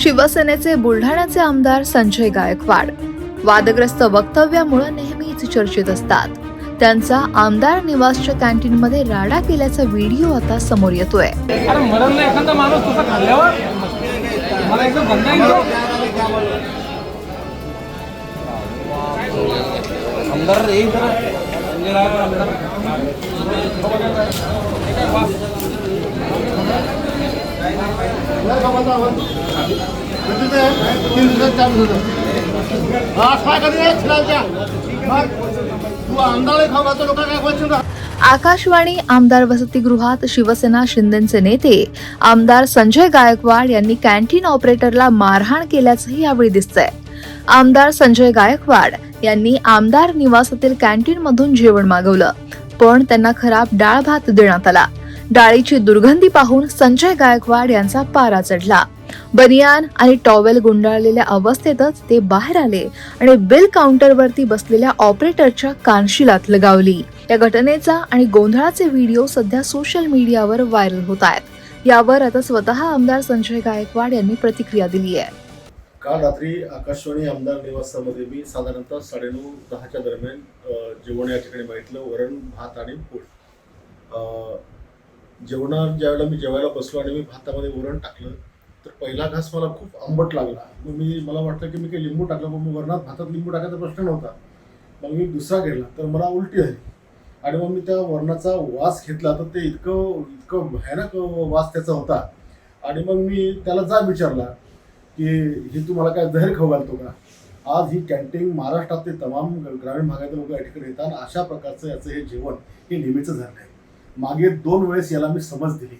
शिवसेनेचे बुलढाण्याचे आमदार संजय गायकवाड. वादग्रस्त वक्तव्यामुळे नेहमीच चर्चेत असतात. त्यांचा आमदार निवासच्या कॅन्टीनमध्ये राडा केल्याचा व्हिडिओ आता समोर येतोय. अरे आमदार येईल जरा संजय आकाशवाणी आमदार वसतिगृहात शिवसेना शिंदेचे नेते आमदार संजय गायकवाड यांनी कॅन्टीन ऑपरेटरला मारहाण केल्याचंही यावेळी दिसतंय. आमदार संजय गायकवाड यांनी आमदार निवासातील कॅन्टीन मधून जेवण मागवलं पण त्यांना खराब डाळ भात देण्यात आला. डाळीची दुर्गंधी पाहून संजय गायकवाड यांचा पारा चढला. बनियान आणि टॉवेल गुंडाळलेल्या अवस्थेतच ते बाहेर आले आणि बिल काउंटरवरती बसलेल्या ऑपरेटरच्या कानशिलात लगावली. या घटनेचा आणि गोंधळाचे व्हिडिओ सध्या सोशल मीडियावर व्हायरल होत आहेत. यावर आता स्वतः आमदार संजय गायकवाड यांनी प्रतिक्रिया दिली आहे. काल रात्री आकाशवाणी आमदार निवासामध्ये मी साधारणतः साडेनऊ दहाच्या दरम्यान जेवण या ठिकाणी बघितलं. वरण भात आणि पोळ. अ, जेवणात ज्यावेळेला मी जेवायला बसलो आणि मी भातामध्ये वरण टाकलं तर पहिला घास मला खूप आंबट लागला. मग मी मला वाटलं की मी काही लिंबू टाकलं मग वरणात भातात लिंबू टाकायचा प्रश्न नव्हता. मग मी दुसरा घेतला तर मला उलटी झाली आणि मग मी त्या वरणाचा वास घेतला तर ते इतकं इतकं भयानक वास त्याचा होता. आणि मग मी त्याला जा विचारला की हे तू मला काय जहर खाऊ घालतो का? आज ही कॅन्टीन महाराष्ट्रातले तमाम ग्रामीण भागातील लोक या ठिकाणी येतात. अशा प्रकारचं याचं हे जेवण हे नेहमीचं झालं आहे मागे दोन वेळेस याला मी समज दिली.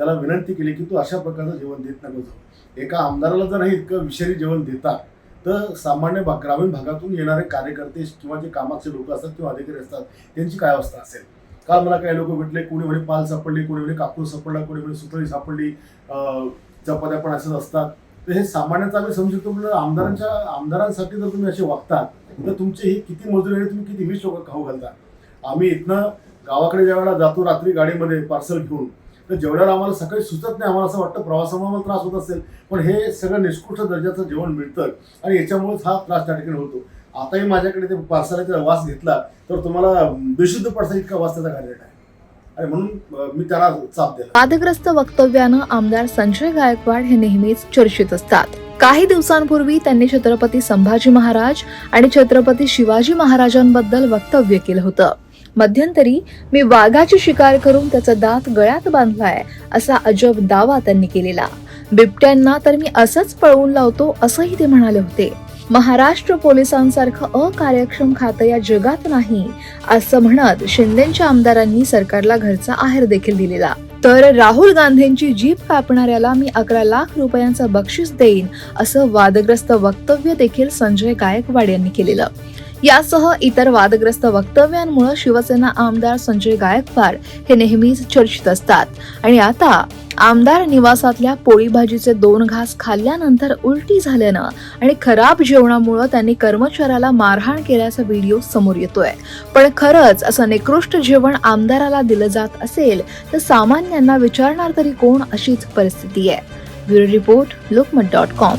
त्याला विनंती केली की तू अशा प्रकारचं जेवण देत नको जाऊ. एका आमदाराला जर हे इतकं विषारी जेवण देतात तर सामान्य भा ग्रामीण भागातून येणारे कार्यकर्ते किंवा जे कामाचे लोक असतात किंवा अधिकारी असतात त्यांची काय अवस्था असेल? काल मला काही लोक भेटले कोणी म्हणे पाल सापडली कोणी म्हणे कापूर सापडला कोणी म्हणे सुतळी सापडली चपात्या पण असंच असतात. तर हे सामान्यतः आम्ही समजू शकतो म्हणजे आमदारांच्या आमदारांसाठी जर तुम्ही असे वागता तर तुमचे हे किती मजुरी आणि तुम्ही किती वीस लोक खाऊ घालता? आम्ही इथनं गावाकडे ज्या वेळेला जातो रात्री गाडीमध्ये पार्सल घेऊन तर जेवढ्याला आम्हाला सकाळी सुचत नाही आम्हाला असं वाटतं प्रवासामुळे आम्हाला त्रास होत असेल पण हे सगळं निष्कृष्ट दर्जाचं जेवण मिळतं आणि याच्यामुळेच हा त्रास त्या ठिकाणी होतो. आताही माझ्याकडे ते पार्सलाचा वास घेतला तर तुम्हाला बेशुद्ध पडसा इतका वास त्याचा घाललेला आहे. आणि म्हणून मी त्याला चाप दिला. वादग्रस्त वक्तव्यानं आमदार संजय गायकवाड हे नेहमीच चर्चेत असतात. काही दिवसांपूर्वी त्यांनी छत्रपती संभाजी महाराज आणि छत्रपती शिवाजी महाराजांबद्दल वक्तव्य केलं होतं. मध्यंतरी मी वाघाची शिकार करून त्याचा दात गळ्यात बांधलाय असा अजब दावा त्यांनी केलेला. बिबट्यांना तर मी असंच पळवून लावतो असंही ते म्हणाले होते. महाराष्ट्र पोलिसांसारखं अकार्यक्षम खातं या जगात नाही असं म्हणत शिंदेच्या आमदारांनी सरकारला घरचा आहेर देखील दिलेला. तर राहुल गांधींची जीप कापणाऱ्याला मी अकरा लाख रुपयांचं बक्षीस देईन असं वादग्रस्त वक्तव्य देखील संजय गायकवाड यांनी केलेलं. यासह इतर वादग्रस्त वक्तव्यांमुळे शिवसेना आमदार संजय गायकवाड हे नेहमीच चर्चित असतात. आणि आता आमदार निवासातल्या पोळी भाजीचे दोन घास खाल्ल्यानंतर उलटी झाल्यानं आणि खराब जेवणामुळे त्यांनी कर्मचाऱ्याला मारहाण केल्याचा व्हिडिओ समोर येतोय. पण खरंच असं निकृष्ट जेवण आमदाराला दिलं जात असेल तर सामान्यांना विचारणार तरी कोण अशीच परिस्थिती आहे. Bureau report Lokmat dot com.